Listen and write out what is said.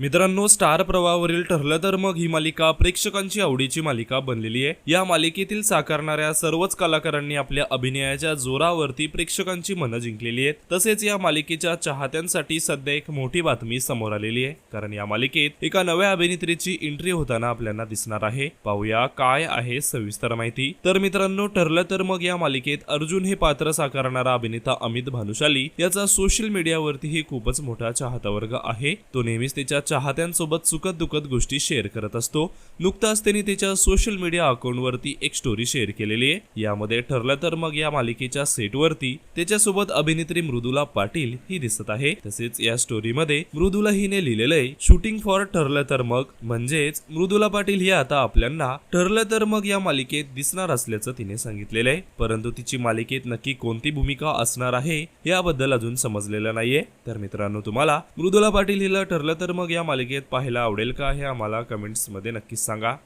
मित्रांनो स्टार प्रवाहावरील ठरलं तर मग ही मालिका प्रेक्षकांची आवडीची मालिका बनलेली आहे. या मालिकेतील साकारणाऱ्या सर्वच कलाकारांनी आपल्या अभिनयाच्या जोरावरती प्रेक्षकांची मनं जिंकलेली आहेत. तसेच या मालिकेच्या चाहत्यांसाठी सध्या एक मोठी बातमी समोर आलेली आहे. कारण या मालिकेत एका नव्या अभिनेत्रीची एंट्री होताना आपल्याला दिसणार आहे. पाहूया काय आहे सविस्तर माहिती. तर मित्रांनो ठरलं तर मग या मालिकेत अर्जुन हे पात्र साकारणारा अभिनेता अमित भानुशाली याचा सोशल मीडियावरतीही खूपच मोठा चाहता वर्ग आहे. तो नेहमीच त्याच्या चाहत्यांसोबत सुखद दुखद गोष्टी शेअर करत असतो. नुकताच त्यांनी त्याच्या सोशल मीडिया अकाउंटवरती एक स्टोरी शेअर केलेली आहे. यामध्ये ठरलं तर मग या मालिकेच्या सेटवरती त्याच्यासोबत अभिनेत्री मृदुला पाटील ही दिसत आहे. तसेच या स्टोरीमध्ये मृदुला हिने लिहिलेलं आहे शूटिंग फॉर ठरलं तर मग म्हणजेच मृदुला पाटील ही आता आपल्यांना ठरलं तर मग या मालिकेत दिसणार असल्याचं तिने सांगितलेलं आहे. परंतु तिची मालिकेत नक्की कोणती भूमिका असणार आहे याबद्दल अजून समजलेलं नाहीये. तर मित्रांनो तुम्हाला मृदुला पाटील हिला ठरलं तर मग या मालिकेत पाहायला आवडेल का हे आम्हाला कमेंट्समध्ये नक्कीच सांगा.